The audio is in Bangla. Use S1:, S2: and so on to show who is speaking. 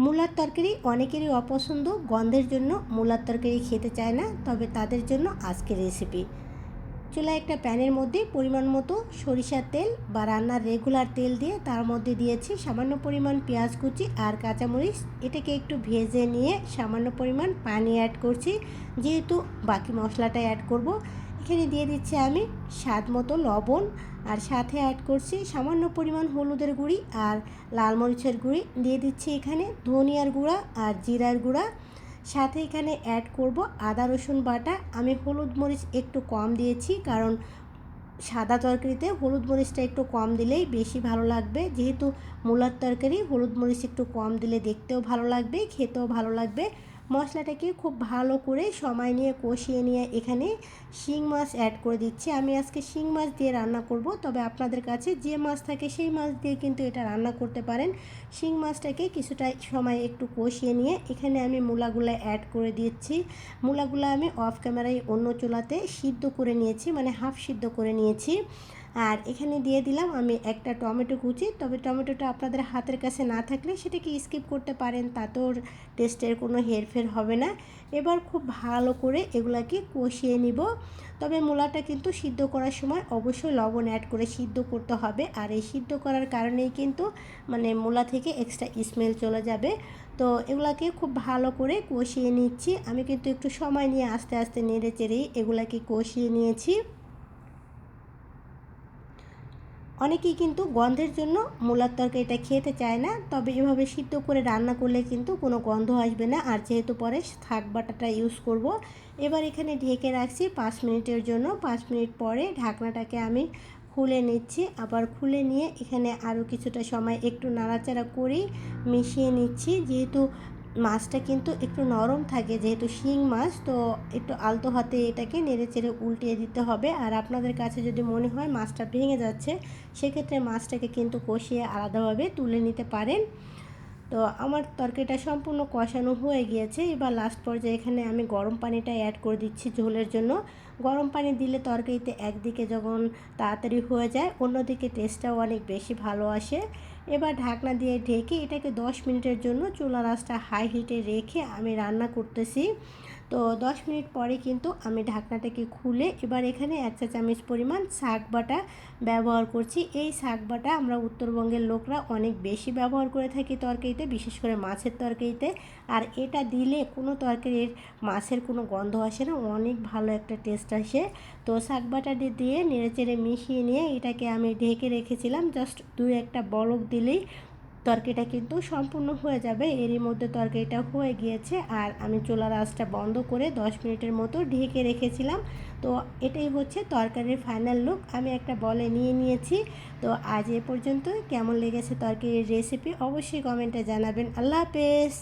S1: মূলার তরকারি অনেকেরই অপছন্দ, গন্ধের জন্য মূলার তরকারি খেতে চায় না, তবে তাদের জন্য আজকের রেসিপি চুলায় একটা প্যানের মধ্যে পরিমাণ মতো সরিষার তেল বা রান্নার রেগুলার তেল দিয়ে তার মধ্যে দিয়েছি সামান্য পরিমাণ পেঁয়াজ কুচি আর কাঁচামরিচ। এটাকে একটু ভেজে নিয়ে সামান্য পরিমাণ পানি অ্যাড করছি, যেহেতু বাকি মশলাটা অ্যাড করব। এখানে দিয়ে দিচ্ছি আমি স্বাদ মতো লবণ আর সাথে অ্যাড করছি সামান্য পরিমাণ হলুদের গুঁড়ি আর লাল মরিচের গুঁড়ি। দিয়ে দিচ্ছি এখানে ধনিয়ার গুঁড়া আর জিরার গুঁড়া। সাথে এখানে অ্যাড করব আদা, রসুন বাটা। আমি হলুদ মরিচ একটু কম দিয়েছি কারণ সাদা তরকারিতে হলুদ মরিচটা একটু কম দিলেই বেশি ভালো লাগবে। যেহেতু মূলার তরকারি, হলুদ মরিচ একটু কম দিলে দেখতেও ভালো লাগবে, খেতেও ভালো লাগবে। মশলাটাকে খুব ভালো করে সময় নিয়ে কষিয়ে নিয়ে এখানে শিং মাছ অ্যাড করে দিচ্ছি। আমি আজকে শিং মাছ দিয়ে রান্না করব, তবে আপনাদের কাছে যে মাছ থাকে সেই মাছ দিয়ে কিন্তু এটা রান্না করতে পারেন। শিং মাছটাকে কিছুটা সময় একটু কষিয়ে নিয়ে এখানে আমি মূলাগুলো অ্যাড করে দিচ্ছি। মূলাগুলো আমি অফ ক্যামেরায় অন্য চুলাতে সিদ্ধ করে নিয়েছি মানে হাফ সিদ্ধ করে নিয়েছি। আর এখানে দিয়ে দিলাম আমি একটা টমেটো কুচি। তবে টমেটোটা আপনাদের হাতের কাছে না থাকলে সেটাকে স্কিপ করতে পারেন, তাতেও টেস্টের কোনো হেরফের হবে না। এবার খুব ভালো করে এগুলাকে কষিয়ে নিব। তবে মূলাটা কিন্তু সিদ্ধ করার সময় অবশ্যই লবণ অ্যাড করে সিদ্ধ করতে হবে। আর এই সিদ্ধ করার কারণেই কিন্তু মানে মূলা থেকে এক্সট্রা স্মেল চলে যাবে। তো এগুলাকে খুব ভালো করে কষিয়ে নিচ্ছি। আমি কিন্তু একটু সময় নিয়ে আস্তে আস্তে নেড়ে চেড়েই এগুলাকে কষিয়ে নিয়েছি। অনেকেই কিন্তু গন্ধের জন্য মূলার তরকারিটা খেতে চায় না, তবে এভাবে সিদ্ধ করে রান্না করলে কিন্তু কোনো গন্ধ আসবে না। আর যেহেতু পরে শাক বাটাটা ইউজ করব, এবার এখানে ঢেকে রাখছি পাঁচ মিনিটের জন্য। পাঁচ মিনিট পরে ঢাকনাটাকে আমি খুলে নিচ্ছি। আবার খুলে নিয়ে এখানে আরও কিছুটা সময় একটু নাড়াচাড়া করেই মিশিয়ে নিচ্ছি। যেহেতু মাছটা কিন্তু একটু নরম থাকে, যেহেতু শিং মাছ, তো একটু আলতো হাতে এটাকে নেড়ে চেড়ে উল্টিয়ে দিতে হবে। আর আপনাদের কাছে যদি মনে হয় মাছটা ভেঙে যাচ্ছে, সেক্ষেত্রে মাছটাকে কিন্তু কষিয়ে আলাদাভাবে তুলে নিতে পারেন। তো আমার তরকারিটা সম্পূর্ণ কষানো হয়ে গিয়েছে। এবার লাস্ট পর্যায়ে এখানে আমি গরম পানিটা অ্যাড করে দিচ্ছি ঝোলের জন্য। গরম পানি দিলে তরকারিতে একদিকে যখন তাড়াতাড়ি হয়ে যায়, অন্যদিকে টেস্টটাও অনেক বেশি ভালো আসে। এবার ঢাকনা দিয়ে ঢেকে এটাকে দশ মিনিটের জন্য চুলা রাসটা হাই হিটে রেখে আমি রান্না করতেছি। তো দশ মিনিট পরে কিন্তু আমি ঢাকনাটাকে খুলে এবার এখানে এক চা চামচ পরিমাণ শাক বাটা ব্যবহার করছি। এই শাক বাটা আমরা উত্তরবঙ্গের লোকরা অনেক বেশি ব্যবহার করে থাকি তরকারিতে, বিশেষ করে মাছের তরকারিতে। আর এটা দিলে কোনো তরকারির মাছের কোনো গন্ধ আসে না, অনেক ভালো একটা টেস্ট আসে। তো শাক বাটা দিয়ে নেড়ে চেড়ে মিশিয়ে নিয়ে এটাকে আমি ঢেকে রেখেছিলাম, জাস্ট দু একটা বলক দিলেই তরকারিটা কিন্তু সম্পূর্ণ হয়ে যাবে। এরই মধ্যে তরকারিটা হয়ে গিয়েছে আর আমি চোলার আঁচটা বন্ধ করে 10 মিনিটের মতো ঢেকে রেখেছিলাম। তো এটাই হচ্ছে তরকারির ফাইনাল লুক আমি একটা বলে নিয়ে নিয়েছি। তো আজ এ পর্যন্ত কেমন লেগেছে তরকারির রেসিপি অবশ্যই কমেন্টে জানাবেন। আল্লাহ হাফেজ!